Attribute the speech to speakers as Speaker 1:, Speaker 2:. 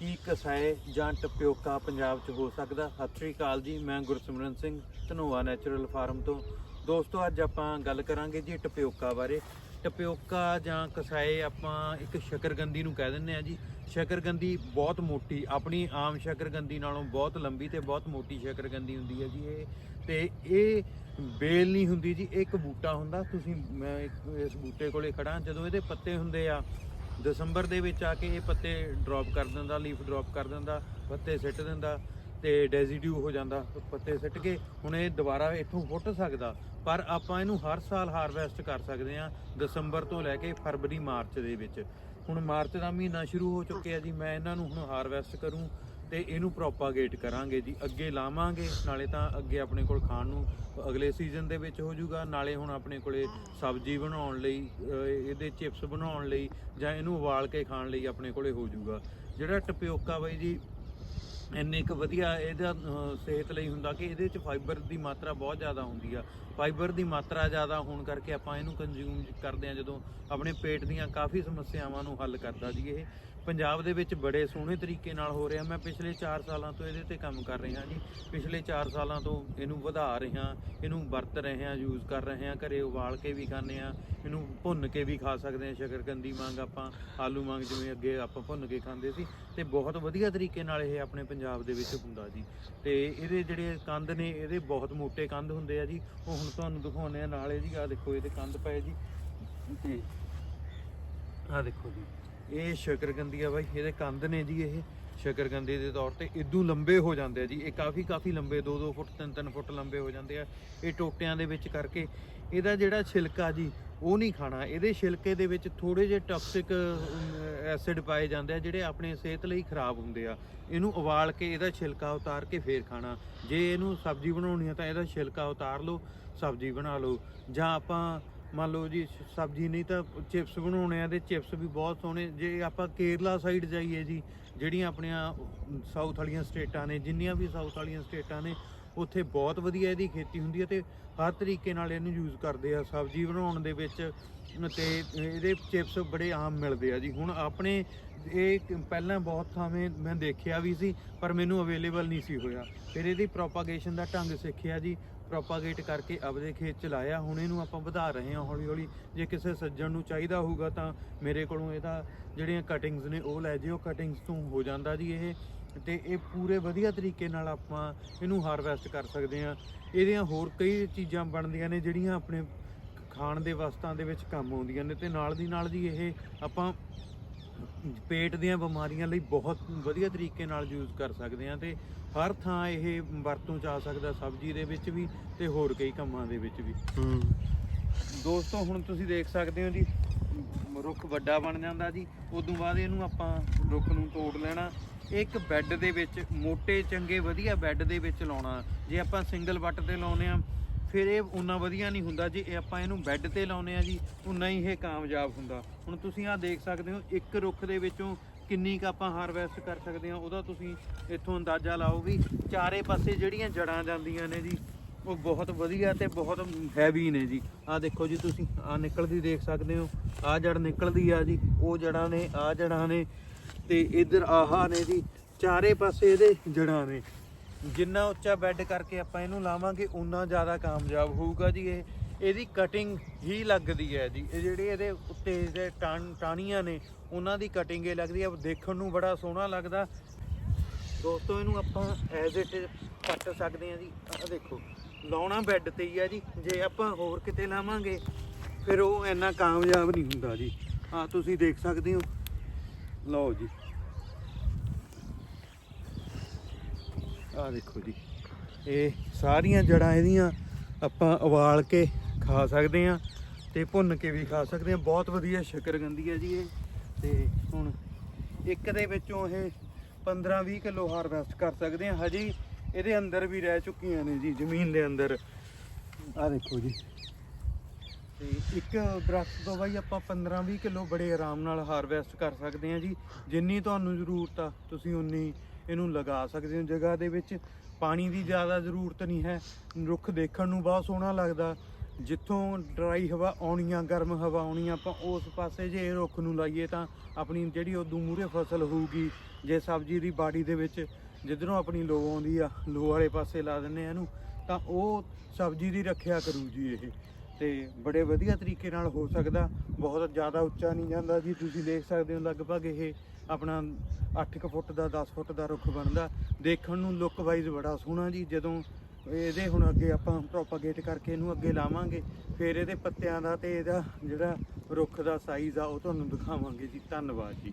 Speaker 1: ਕੀ ਕਸਾਏ ਜਾਂ ਟਪਿਓਕਾ ਪੰਜਾਬ 'ਚ ਹੋ ਸਕਦਾ? ਸਤਿ ਸ੍ਰੀ ਅਕਾਲ ਜੀ, ਮੈਂ ਗੁਰਸਿਮਰਨ ਸਿੰਘ, ਧਨੋਆ ਨੈਚੁਰਲ ਫਾਰਮ ਤੋਂ। ਦੋਸਤੋ, ਅੱਜ ਆਪਾਂ ਗੱਲ ਕਰਾਂਗੇ ਜੀ ਟਪਿਓਕਾ ਬਾਰੇ। ਟਪਿਓਕਾ ਜਾਂ ਕਸਾਏ ਆਪਾਂ ਇੱਕ ਸ਼ਕਰਗੰਦੀ ਨੂੰ ਕਹਿ ਦਿੰਦੇ ਆ ਜੀ। ਸ਼ਕਰਗੰਦੀ ਬਹੁਤ ਮੋਟੀ, ਆਪਣੀ ਆਮ ਸ਼ਕਰਗੰਦੀ ਨਾਲੋਂ ਬਹੁਤ ਲੰਬੀ ਤੇ ਬਹੁਤ ਮੋਟੀ ਸ਼ਕਰਗੰਦੀ ਹੁੰਦੀ ਹੈ ਜੀ ਇਹ। ਤੇ ਇਹ ਬੇਲ ਨਹੀਂ ਹੁੰਦੀ ਜੀ, ਇਹ ਇੱਕ ਬੂਟਾ ਹੁੰਦਾ। ਤੁਸੀਂ, ਮੈਂ ਇਸ ਬੂਟੇ ਕੋਲੇ ਖੜਾ ਜਦੋਂ ਇਹਦੇ ਪੱਤੇ ਹੁੰਦੇ ਆ ਦਸੰਬਰ ਦੇ ਵਿੱਚ ਆ ਕੇ ਇਹ ਪੱਤੇ ਡ੍ਰੌਪ ਕਰ ਦਿੰਦਾ ਲੀਫ ਡ੍ਰੌਪ ਕਰ ਦਿੰਦਾ, ਪੱਤੇ ਸਿੱਟ ਦਿੰਦਾ ਤੇ ਡੈਜ਼ੀਡਿਊ ਹੋ ਜਾਂਦਾ, ਪੱਤੇ ਸਿੱਟ ਕੇ ਹੁਣ ਇਹ ਦੁਬਾਰਾ ਇੱਥੋਂ ਫੁੱਟ ਸਕਦਾ। ਪਰ ਆਪਾਂ ਇਹਨੂੰ ਹਰ ਸਾਲ ਹਾਰਵੈਸਟ ਕਰ ਸਕਦੇ ਹਾਂ ਦਸੰਬਰ ਤੋਂ ਲੈ ਕੇ ਫਰਵਰੀ, ਮਾਰਚ ਦੇ ਵਿੱਚ। ਹੁਣ ਮਾਰਚ ਦਾ ਮਹੀਨਾ ਸ਼ੁਰੂ ਹੋ ਚੁੱਕਿਆ ਜੀ, ਮੈਂ ਇਹਨਾਂ ਨੂੰ ਹੁਣ ਹਾਰਵੈਸਟ ਕਰੂੰ। ਤੇ ਇਹਨੂੰ ਪ੍ਰੋਪਾਗੇਟ ਕਰਾਂਗੇ ਜੀ, ਅੱਗੇ ਲਾਵਾਂਗੇ, ਨਾਲੇ ਤਾਂ ਅੱਗੇ ਆਪਣੇ ਕੋਲ ਖਾਣ ਨੂੰ ਅਗਲੇ ਸੀਜ਼ਨ ਦੇ ਵਿੱਚ ਹੋ ਜਾਊਗਾ, ਨਾਲੇ ਹੁਣ ਆਪਣੇ ਕੋਲੇ ਸਬਜ਼ੀ ਬਣਾਉਣ ਲਈ ਇਹਦੇ ਚਿਪਸ ਬਣਾਉਣ ਲਈ ਜਾਂ ਇਹਨੂੰ ਉਬਾਲ ਕੇ ਖਾਣ ਲਈ ਆਪਣੇ ਕੋਲੇ ਹੋ ਜਾਊਗਾ। ਜਿਹੜਾ ਟਪਿਓਕਾ ਬਾਈ ਜੀ ਇੰਨੇ ਕੁ ਵਧੀਆ ਇਹਦਾ ਸਿਹਤ ਲਈ ਹੁੰਦਾ ਕਿ ਇਹਦੇ 'ਚ ਫਾਈਬਰ ਦੀ ਮਾਤਰਾ ਬਹੁਤ ਜ਼ਿਆਦਾ ਹੁੰਦੀ ਆ। ਫਾਈਬਰ ਦੀ ਮਾਤਰਾ ਜ਼ਿਆਦਾ ਹੋਣ ਕਰਕੇ ਆਪਾਂ ਇਹਨੂੰ ਕੰਜ਼ਿਊਮ ਕਰਦੇ ਆ ਜਦੋਂ ਆਪਣੇ ਪੇਟ ਦੀਆਂ ਕਾਫੀ ਸਮੱਸਿਆਵਾਂ ਨੂੰ ਹੱਲ ਕਰਦਾ ਜੀ ਇਹ। ਪੰਜਾਬ ਦੇ ਵਿੱਚ ਬੜੇ ਸੋਹਣੇ ਤਰੀਕੇ ਨਾਲ ਹੋ ਰਿਹਾ। ਮੈਂ ਪਿਛਲੇ 4 ਸਾਲਾਂ ਤੋਂ ਇਹਦੇ ਤੇ ਕੰਮ ਕਰ ਰਿਹਾ ਜੀ। ਪਿਛਲੇ 4 ਸਾਲਾਂ ਤੋਂ ਇਹਨੂੰ ਵਧਾ ਰਿਹਾ, ਇਹਨੂੰ ਵਰਤ ਰਹੇ ਹਾਂ ਯੂਜ਼ ਕਰ ਰਹੇ ਹਾਂ। ਘਰੇ ਉਬਾਲ ਕੇ ਵੀ ਖਾਂਦੇ ਆ ਇਹਨੂੰ ਭੁੰਨ ਕੇ ਵੀ ਖਾ ਸਕਦੇ ਹਾਂ। ਸ਼ਕਰਕੰਦੀ ਵਾਂਗ ਆਪਾਂ, ਆਲੂ ਵਾਂਗ ਜਿਵੇਂ ਅੱਗੇ ਆਪਾਂ ਭੁੰਨ ਕੇ ਖਾਂਦੇ ਸੀ। ਤੇ ਬਹੁਤ ਵਧੀਆ ਤਰੀਕੇ ਨਾਲ ਇਹ ਆਪਣੇ ਪੰਜਾਬ ਦੇ ਵਿੱਚ ਹੁੰਦਾ ਜੀ। ਤੇ ਇਹਦੇ ਜਿਹੜੇ ਕੰਦ ਨੇ ਇਹਦੇ ਬਹੁਤ ਮੋٹے ਕੰਦ ਹੁੰਦੇ ਆ ਜੀ। ਉਹ ਹੁਣ ਤੁਹਾਨੂੰ ਦਿਖਾਉਂਦੇ ਆ ਨਾਲੇ ਜੀ ਆ ਦੇਖੋ ਇਹਦੇ ਕੰਦ ਪਏ ਜੀ। ਤੇ ਆ ਦੇਖੋ ਜੀ। ਇਹ ਸ਼ਕਰਕੰਦੀ ਆ ਬਾਈ ਇਹਦੇ ਕੰਦ ਨੇ ਜੀ ਇਹ। ਸ਼ਕਰਕੰਦੀ ਦੇ ਤੌਰ ਤੇ ਇਦੋਂ ਲੰਬੇ ਹੋ ਜਾਂਦੇ ਆ ਜੀ। ਇਹ ਕਾਫੀ ਕਾਫੀ ਲੰਬੇ 2-2 ਫੁੱਟ 3-3 ਫੁੱਟ ਲੰਬੇ ਹੋ ਜਾਂਦੇ ਆ। ਇਹ ਟੋਟਿਆਂ ਦੇ ਵਿੱਚ ਕਰਕੇ ਇਹਦਾ ਜਿਹੜਾ ਛਿਲਕਾ ਜੀ ਉਹ ਨਹੀਂ ਖਾਣਾ। ਇਹਦੇ ਛਿਲਕੇ ਦੇ ਵਿੱਚ ਥੋੜੇ ਜਿਹੇ ਟਾਕਸਿਕ ਐਸਿਡ ਪਾਏ ਜਾਂਦੇ ਆ, ਜਿਹੜੇ ਆਪਣੇ ਸਿਹਤ ਲਈ ਖਰਾਬ ਹੁੰਦੇ ਆ। ਇਹਨੂੰ ਉਬਾਲ ਕੇ ਇਹਦਾ ਛਿਲਕਾ ਉਤਾਰ ਕੇ ਫੇਰ ਖਾਣਾ। ਜੇ ਇਹਨੂੰ ਸਬਜ਼ੀ ਬਣਾਉਣੀ ਆ ਤਾਂ ਇਹਦਾ ਛਿਲਕਾ ਉਤਾਰ ਲਓ, ਸਬਜ਼ੀ ਬਣਾ ਲਓ। ਜਾਂ ਆਪਾਂ ਮੰਨ ਲਓ ਜੀ ਸਬਜ਼ੀ ਨਹੀਂ ਤਾਂ ਚਿਪਸ ਬਣਾਉਣੇ ਆ ਤੇ ਚਿਪਸ ਵੀ ਬਹੁਤ ਸੋਹਣੇ। ਜੇ ਆਪਾਂ ਕੇਰਲਾ ਸਾਈਡ ਜਾਈਏ ਜੀ, ਜਿਹੜੀਆਂ ਆਪਣੀਆਂ ਸਾਊਥ ਵਾਲੀਆਂ ਸਟੇਟਾਂ ਨੇ, ਜਿੰਨੀਆਂ ਵੀ ਸਾਊਥ ਵਾਲੀਆਂ ਸਟੇਟਾਂ ਨੇ ਉੱਥੇ ਬਹੁਤ ਵਧੀਆ ਇਹਦੀ ਖੇਤੀ ਹੁੰਦੀ ਹੈ ਤੇ ਹਰ ਤਰੀਕੇ ਨਾਲ ਇਹਨੂੰ ਯੂਜ਼ ਕਰਦੇ ਆ, ਸਬਜ਼ੀ ਬਣਾਉਣ ਦੇ ਵਿੱਚ ਤੇ ਇਹਦੇ ਚਿਪਸ ਬੜੇ ਆਮ ਮਿਲਦੇ ਆ ਜੀ। ਹੁਣ ਆਪਣੇ ਇਹ ਪਹਿਲਾਂ ਬਹੁਤ ਥਾਵੇਂ ਮੈਂ ਦੇਖਿਆ ਵੀ ਸੀ, ਪਰ ਮੈਨੂੰ ਅਵੇਲੇਬਲ ਨਹੀਂ ਸੀ ਹੋਇਆ। ਫਿਰ ਇਹਦੀ ਪ੍ਰੋਪਾਗੇਸ਼ਨ ਦਾ ਢੰਗ ਸਿੱਖਿਆ ਜੀ। ਪ੍ਰੋਪਾਗੇਟ ਕਰਕੇ ਆਪਦੇ ਖੇਤ ਚ ਲਾਇਆ। ਹੁਣ ਇਹਨੂੰ ਆਪਾਂ ਵਧਾ ਰਹੇ ਹਾਂ ਹੌਲੀ ਹੌਲੀ ਜੇ ਕਿਸੇ ਸੱਜਣ ਨੂੰ ਚਾਹੀਦਾ ਹੋਊਗਾ ਤਾਂ ਮੇਰੇ ਕੋਲੋਂ ਇਹਦਾ ਜਿਹੜੀਆਂ ਕਟਿੰਗਸ ਨੇ ਉਹ ਲੈ ਜਿਓ। ਕਟਿੰਗਸ ਤੋਂ ਹੋ ਜਾਂਦਾ ਜੀ ਇਹ। ਤੇ ਇਹ ਪੂਰੇ ਵਧੀਆ ਤਰੀਕੇ ਨਾਲ ਆਪਾਂ ਇਹਨੂੰ ਹਾਰਵੈਸਟ ਕਰ ਸਕਦੇ ਹਾਂ। ਇਹਦੀਆਂ ਹੋਰ ਕਈ ਚੀਜ਼ਾਂ ਬਣਦੀਆਂ ਨੇ ਜਿਹੜੀਆਂ ਆਪਣੇ ਖਾਣ ਦੇ ਵਸਤਾਂ ਦੇ ਵਿੱਚ ਕੰਮ ਆਉਂਦੀਆਂ ਨੇ ਤੇ ਨਾਲ ਦੀ ਨਾਲ ਜੀ ਇਹ ਆਪਾਂ ਪੇਟ ਦੀਆਂ ਬਿਮਾਰੀਆਂ ਲਈ ਬਹੁਤ ਵਧੀਆ ਤਰੀਕੇ ਨਾਲ ਯੂਜ਼ ਕਰ ਸਕਦੇ ਹਾਂ ਤੇ ਹਰ ਥਾਂ ਇਹ ਵਰਤੋਂ ਚ ਆ ਸਕਦਾ ਸਬਜ਼ੀ ਦੇ ਵਿੱਚ ਵੀ ਤੇ ਹੋਰ ਕਈ ਕੰਮਾਂ ਦੇ ਵਿੱਚ ਵੀ।
Speaker 2: ਹੂੰ।
Speaker 1: ਦੋਸਤੋ ਹੁਣ ਤੁਸੀਂ ਦੇਖ ਸਕਦੇ ਹੋ ਜੀ ਰੁੱਖ ਵੱਡਾ ਬਣ ਜਾਂਦਾ ਜੀ। ਉਦੋਂ ਬਾਅਦ ਇਹਨੂੰ ਆਪਾਂ ਰੁੱਖ ਨੂੰ ਤੋੜ ਲੈਣਾ। ਇੱਕ ਬੈੱਡ ਦੇ ਵਿੱਚ ਮੋٹے ਚੰਗੇ ਵਧੀਆ ਬੈੱਡ ਦੇ ਵਿੱਚ ਲਾਉਣਾ। ਜੇ ਆਪਾਂ ਸਿੰਗਲ ਵੱਟ ਤੇ ਲਾਉਨੇ ਆ ਫਿਰ ਇਹ ਉਨਾ ਵਧੀਆ ਨਹੀਂ ਹੁੰਦਾ ਜੇ, ਇਹ ਆਪਾਂ ਇਹਨੂੰ ਬੈੱਡ ਤੇ ਲਾਉਨੇ ਆ ਜੀ ਉਨਾ ਹੀ ਇਹ ਕਾਮਯਾਬ ਹੁੰਦਾ। ਹੁਣ ਤੁਸੀਂ ਆਹ ਦੇਖ ਸਕਦੇ ਹੋ, ਇੱਕ ਰੁੱਖ ਦੇ ਵਿੱਚੋਂ ਕਿੰਨੀ ਕ ਆਪਾਂ ਹਾਰਵੈਸਟ ਕਰ ਸਕਦੇ ਹਾਂ, ਉਹਦਾ ਤੁਸੀਂ ਇੱਥੋਂ ਅੰਦਾਜ਼ਾ ਲਾਓ ਵੀ ਚਾਰੇ ਪਾਸੇ ਜਿਹੜੀਆਂ ਜੜਾਂ ਜਾਂਦੀਆਂ ਨੇ ਜੀ, ਉਹ ਬਹੁਤ ਵਧੀਆ ਤੇ ਬਹੁਤ ਹੈਵੀ ਨੇ ਜੀ। ਆਹ ਦੇਖੋ ਜੀ ਤੁਸੀਂ, ਆਹ ਨਿਕਲਦੀ ਦੇਖ ਸਕਦੇ ਹੋ, ਆਹ ਜੜ ਨਿਕਲਦੀ ਆ ਜੀ, ਉਹ ਜੜਾਂ ਨੇ, ਆਹ ਜੜਾਂ ਨੇ ਤੇ ਇਧਰ ਆਹਾ ਨੇ ਜੀ, ਚਾਰੇ ਪਾਸੇ ਇਹਦੇ ਜੜਾਂ ਨੇ। ਜਿੰਨਾ ਉੱਚਾ ਬੈੱਡ ਕਰਕੇ ਆਪਾਂ ਇਹਨੂੰ ਲਾਵਾਂਗੇ ਉਨਾ ਜ਼ਿਆਦਾ ਕਾਮਯਾਬ ਹੋਊਗਾ ਜੀ ਇਹ। ਇਹਦੀ ਕਟਿੰਗ ਹੀ ਲੱਗਦੀ ਹੈ ਜੀ। ਇਹ ਜਿਹੜੇ ਇਹਦੇ ਉੱਤੇ ਦੇ ਟਾਣ ਟਾਣੀਆਂ ਨੇ, ਉਹਨਾਂ ਦੀ ਕਟਿੰਗ ਇਹ ਲੱਗਦੀ ਹੈ। ਦੇਖਣ ਨੂੰ ਬੜਾ ਸੋਹਣਾ ਲੱਗਦਾ। ਦੋਸਤੋ, ਇਹਨੂੰ ਆਪਾਂ ਐਜ਼ ਇਟ ਕੱਟ ਸਕਦੇ ਹਾਂ ਜੀ। ਆਹ ਦੇਖੋ, ਲਾਉਣਾ ਬੈੱਡ ਤੇ ਹੀ ਆ ਜੀ। ਜੇ ਆਪਾਂ ਹੋਰ ਕਿਤੇ ਲਾਵਾਂਗੇ, ਫਿਰ ਉਹ ਇੰਨਾ ਕਾਮਯਾਬ ਨਹੀਂ ਹੁੰਦਾ ਜੀ। ਆ ਤੁਸੀਂ ਦੇਖ ਸਕਦੇ ਹੋ। ਲਓ ਜੀ। ਆਹ ਦੇਖੋ ਜੀ, ਇਹ ਸਾਰੀਆਂ ਜੜਾਂ ਇਹਦੀਆਂ ਆਪਾਂ ਉਬਾਲ ਕੇ ਖਾ ਸਕਦੇ ਆ ਤੇ ਭੁੰਨ ਕੇ ਵੀ ਖਾ ਸਕਦੇ ਆ ਬਹੁਤ ਵਧੀਆ ਸ਼ਕਰਗੰਦੀ ਹੈ ਜੀ ਇਹ। ਤੇ ਹੁਣ ਇੱਕ ਦੇ ਵਿੱਚੋਂ ਇਹ 15-20 ਕਿਲੋ ਹਾਰਵੈਸਟ ਕਰ ਸਕਦੇ ਆ ਹਜੇ ਇਹਦੇ ਅੰਦਰ ਵੀ ਰਹਿ ਚੁੱਕੀਆਂ ਨੇ ਜੀ, ਜ਼ਮੀਨ ਦੇ ਅੰਦਰ। ਆ ਦੇਖੋ ਜੀ। ਤੇ ਇੱਕ ਦਰਖਤ ਤੋਂ ਬਾਈ ਆਪਾਂ 15-20 ਕਿਲੋ ਬੜੇ ਆਰਾਮ ਨਾਲ ਹਾਰਵੈਸਟ ਕਰ ਸਕਦੇ ਆ ਜੀ। ਜਿੰਨੀ ਤੁਹਾਨੂੰ ਜ਼ਰੂਰਤ ਆ, ਤੁਸੀਂ ਉਨੀ ਇਹਨੂੰ ਲਗਾ ਸਕਦੇ ਹੋ ਜਗ੍ਹਾ ਦੇ ਵਿੱਚ। ਪਾਣੀ ਦੀ ਜ਼ਿਆਦਾ ਜ਼ਰੂਰਤ ਨਹੀਂ ਹੈ। ਰੁੱਖ ਦੇਖਣ ਨੂੰ ਬਹੁਤ ਸੋਹਣਾ ਲੱਗਦਾ। ਜਿੱਥੋਂ ਡਰਾਈ ਹਵਾ ਆਉਣੀ ਆ ਗਰਮ ਹਵਾ ਆਉਣੀ ਆ ਆਪਾਂ ਉਸ ਪਾਸੇ ਜੇ ਇਹ ਰੁੱਖ ਨੂੰ ਲਾਈਏ ਤਾਂ ਆਪਣੀ ਜਿਹੜੀ ਉਦੋਂ ਮੂਰੇ ਫਸਲ ਹੋਊਗੀ, ਜੇ ਸਬਜ਼ੀ ਦੀ ਬਾੜੀ ਦੇ ਵਿੱਚ ਜਿੱਧਰੋਂ ਆਪਣੀ ਲੋ ਆਉਂਦੀ ਆ, ਲੋ ਵਾਲੇ ਪਾਸੇ ਲਾ ਦਿੰਨੇ ਆ ਇਹਨੂੰ, ਤਾਂ ਉਹ ਸਬਜ਼ੀ ਦੀ ਰੱਖਿਆ ਕਰੂ ਜੀ ਇਹ। ਤੇ ਬੜੇ ਵਧੀਆ ਤਰੀਕੇ ਨਾਲ ਹੋ ਸਕਦਾ। ਬਹੁਤ ਜ਼ਿਆਦਾ ਉੱਚਾ ਨਹੀਂ ਜਾਂਦਾ ਜੀ। ਤੁਸੀਂ ਦੇਖ ਸਕਦੇ ਹੋ ਲਗਭਗ ਇਹ ਆਪਣਾ 8 ਫੁੱਟ ਦਾ 10 ਫੁੱਟ ਦਾ ਰੁੱਖ ਬਣਦਾ। ਦੇਖਣ ਨੂੰ ਲੁੱਕ ਵਾਈਜ਼ ਬੜਾ ਸੋਹਣਾ ਜੀ। ਜਦੋਂ ਇਹਦੇ ਹੁਣ ਅੱਗੇ ਆਪਾਂ ਪ੍ਰੋਪਾਗੇਟ ਕਰਕੇ ਇਹਨੂੰ ਅੱਗੇ ਲਾਵਾਂਗੇ, ਫਿਰ ਇਹਦੇ ਪੱਤਿਆਂ ਦਾ ਤੇ ਇਹਦਾ ਜਿਹੜਾ ਰੁੱਖ ਦਾ ਸਾਈਜ਼ ਆ, ਉਹ ਤੁਹਾਨੂੰ ਦਿਖਾਵਾਂਗੇ ਜੀ। ਧੰਨਵਾਦ ਜੀ।